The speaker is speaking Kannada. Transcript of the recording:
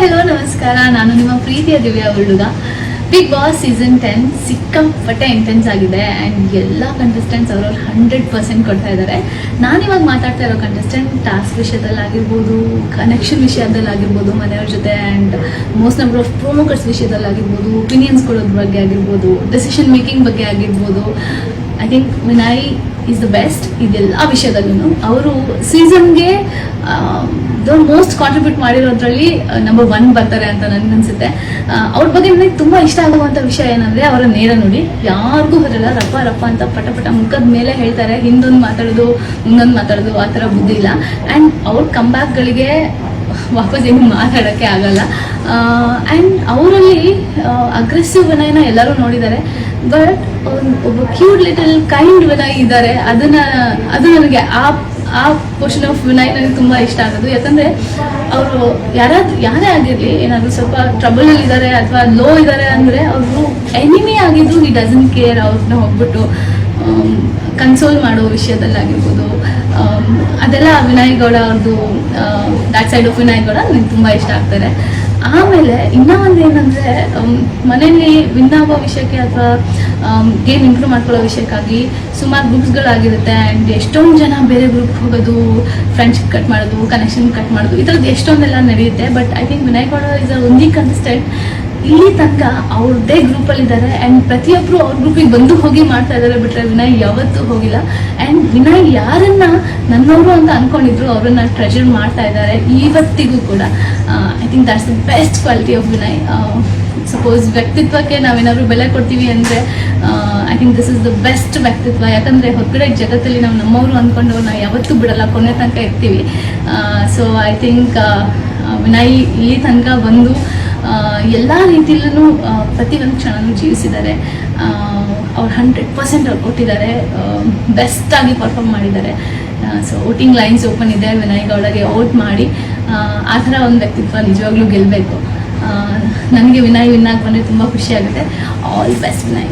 ಹೆಲೋ, ನಮಸ್ಕಾರ. ನಾನು ನಿಮ್ಮ ಪ್ರೀತಿಯ ದಿವ್ಯಾ ಹುಡುಗ ಬಿಗ್ ಬಾಸ್ ಸೀಸನ್ ಟೆನ್ ಸಿಕ್ಕಾಪಟ್ಟೆ ಇಂಟೆನ್ಸ್ ಆಗಿದೆ ಆ್ಯಂಡ್ ಎಲ್ಲ ಕಂಟೆಸ್ಟೆಂಟ್ಸ್ ಅವ್ರವ್ರು ಹಂಡ್ರೆಡ್ ಪರ್ಸೆಂಟ್ ಕೊಡ್ತಾ ಇದ್ದಾರೆ ನಾನಿವಾಗ ಮಾತಾಡ್ತಾ ಇರೋ ಕಂಟೆಸ್ಟೆಂಟ್ ಟಾಸ್ಕ್ ವಿಷಯದಲ್ಲಾಗಿರ್ಬೋದು ಕನೆಕ್ಷನ್ ವಿಷಯದಲ್ಲಾಗಿರ್ಬೋದು ಮನೆಯವ್ರ ಜೊತೆ ಆ್ಯಂಡ್ ಮೋಸ್ಟ್ ನಂಬರ್ ಆಫ್ ಪ್ರೊಮೋಕರ್ಸ್ ವಿಷಯದಲ್ಲಾಗಿರ್ಬೋದು ಒಪಿನಿಯನ್ಸ್ ಕೊಡೋದ್ರ ಬಗ್ಗೆ ಆಗಿರ್ಬೋದು ಡೆಸಿಷನ್ ಮೇಕಿಂಗ್ ಬಗ್ಗೆ ಆಗಿರ್ಬೋದು. I think Vinay is the best ಇದೆಲ್ಲ ವಿಷಯದಲ್ಲೂ ಅವರು ಸೀಸನ್ಗೆ ಮೋಸ್ಟ್ ಕಾಂಟ್ರಿಬ್ಯೂಟ್ ಮಾಡಿರೋದ್ರಲ್ಲಿ ನಂಬರ್ ಒನ್ ಬರ್ತಾರೆ ಅಂತ ನನಗನ್ಸುತ್ತೆ ಅವ್ರ ಬಗ್ಗೆ ನನಗೆ ತುಂಬಾ ಇಷ್ಟ ಆಗುವಂತ ವಿಷಯ ಏನಂದ್ರೆ, ಅವರ ನೇರ ನೋಡಿ. ಯಾರಿಗೂ ಬರಲ್ಲ ರಪ್ಪ ರಪ್ಪ ಅಂತ ಪಟ ಪಟ ಮುಖದ ಮೇಲೆ ಹೇಳ್ತಾರೆ. ಹಿಂದೊಂದು ಮಾತಾಡೋದು, ಮುಂದೊಂದು ಮಾತಾಡೋದು, ಆ ಥರ ಬುದ್ಧಿ ಇಲ್ಲ. ಆ್ಯಂಡ್ ಅವ್ರ ಕಂಬ್ಯಾಕ್ಗಳಿಗೆ ವಾಪಸ್ ಏನು ಮಾತಾಡೋಕ್ಕೆ ಆಗಲ್ಲ. ಆ್ಯಂಡ್ ಅವರಲ್ಲಿ ಅಗ್ರೆಸಿವ್ ವಿನಯನ ಎಲ್ಲರೂ ನೋಡಿದ್ದಾರೆ. ಬಟ್ ಒಬ್ಬ ಕ್ಯೂಟ್ ಲಿಟಲ್ ಕೈಂಡ್ ವಿನಯ್ ಇದ್ದಾರೆ. ಅದನ್ನ, ಅದು ನನಗೆ ಆ ಆ ಪೋರ್ಷನ್ ಆಫ್ ವಿನಯ್ ನನಗೆ ತುಂಬ ಇಷ್ಟ ಆಗೋದು. ಯಾಕಂದರೆ ಅವರು ಯಾರಾದ್ರೂ ಯಾರೇ ಆಗಿರಲಿ, ಏನಾದರೂ ಸ್ವಲ್ಪ ಟ್ರಬಲಲ್ಲಿ ಇದ್ದಾರೆ ಅಥವಾ ಲೋ ಇದ್ದಾರೆ ಅಂದರೆ ಅವರು ಎನಿಮಿ ಆಗಿದ್ದು ಈ ಡಸನ್ ಕೇರ್ ಅವ್ರನ್ನ ಹೋಗ್ಬಿಟ್ಟು ಕನ್ಸೋಲ್ ಮಾಡೋ ವಿಷಯದಲ್ಲಾಗಿರ್ಬೋದು. ಅದೆಲ್ಲ ವಿನಯ್ ಗೌಡ ಅವ್ರದ್ದು that side of Vinay Gowda ನನಗೆ ತುಂಬ ಇಷ್ಟ ಆಗ್ತಾರೆ. ಆಮೇಲೆ ಇನ್ನೂ ಒಂದು ಏನಂದ್ರೆ ಮನೆಯಲ್ಲಿ ವಿನ್ ಆಗೋ ವಿಷಯಕ್ಕೆ ಅಥವಾ ಗೇಮ್ ಇಂಪ್ರೂವ್ ಮಾಡ್ಕೊಳ್ಳೋ ವಿಷಯಕ್ಕಾಗಿ ಸುಮಾರು ಗ್ರೂಪ್ಸ್ಗಳಾಗಿರುತ್ತೆ ಆ್ಯಂಡ್ ಎಷ್ಟೊಂದು ಜನ ಬೇರೆ ಗ್ರೂಪ್ ಹೋಗೋದು ಫ್ರೆಂಡ್ಶಿಪ್ ಕಟ್ ಮಾಡೋದು ಕನೆಕ್ಷನ್ ಕಟ್ ಮಾಡೋದು, ಈ ಥರದ್ದು ಎಷ್ಟೊಂದೆಲ್ಲ ನಡೆಯುತ್ತೆ. But I think Vinay Gowda is uh ಒಂದಿ ಕನ್ಸಿಸ್ಟೆಂಟ್ ಇಲ್ಲಿ ತನಕ ಅವ್ರದ್ದೇ ಗ್ರೂಪಲ್ಲಿದ್ದಾರೆ ಆ್ಯಂಡ್ ಪ್ರತಿಯೊಬ್ಬರು ಅವ್ರ ಗ್ರೂಪಿಗೆ ಬಂದು ಹೋಗಿ ಮಾಡ್ತಾ ಇದ್ದಾರೆ ಬಿಟ್ರೆ ವಿನಯ್ ಯಾವತ್ತೂ ಹೋಗಿಲ್ಲ. ಆ್ಯಂಡ್ ವಿನಯ್ ಯಾರನ್ನ ನನ್ನವರು ಅಂತ ಅನ್ಕೊಂಡಿದ್ರು, ಅವರನ್ನ ಟ್ರೆಜರ್ ಮಾಡ್ತಾ ಇದ್ದಾರೆ ಇವತ್ತಿಗೂ ಕೂಡ. I think that's the best quality of Vinay suppose ವ್ಯಕ್ತಿತ್ವಕ್ಕೆ ನಾವೇನಾದರೂ ಬೆಲೆ ಕೊಡ್ತೀವಿ ಅಂದರೆ I think this is the best ವ್ಯಕ್ತಿತ್ವ ಯಾಕಂದರೆ ಹೊರಗಡೆ ಜಗತ್ತಲ್ಲಿ ನಾವು ನಮ್ಮವರು ಅಂದ್ಕೊಂಡು ನಾವು ಯಾವತ್ತೂ ಬಿಡಲ್ಲ ಕೊನೆ ತನಕ ಇರ್ತೀವಿ ಸೊ ಐ ಥಿಂಕ್ ವಿನಯ್ ಇಲ್ಲಿ ತನಕ ಬಂದು ಎಲ್ಲ ರೀತಿಯಲ್ಲೂ ಪ್ರತಿಯೊಂದು ಕ್ಷಣನೂ ಜೀವಿಸಿದ್ದಾರೆ ಅವ್ರು ಹಂಡ್ರೆಡ್ ಪರ್ಸೆಂಟ್ ಅವ್ರು ಕೊಟ್ಟಿದ್ದಾರೆ ಬೆಸ್ಟಾಗಿ ಪರ್ಫಾರ್ಮ್ ಮಾಡಿದ್ದಾರೆ ಸೊ ವೋಟಿಂಗ್ ಲೈನ್ಸ್ ಓಪನ್ ಇದೆ ವಿನಯ್ ಗೌಡಗೆ ಔಟ್ ಮಾಡಿ ಆ ಥರ ಒಂದು ವ್ಯಕ್ತಿತ್ವ ನಿಜವಾಗ್ಲೂ ಗೆಲ್ಲಬೇಕು. ನನಗೆ ವಿನಾಯ್ ವಿನ್ ಆಗಿ ಬಂದರೆ ತುಂಬ ಖುಷಿಯಾಗುತ್ತೆ ಆಲ್ ಬೆಸ್ಟ್ ವಿನಯ್.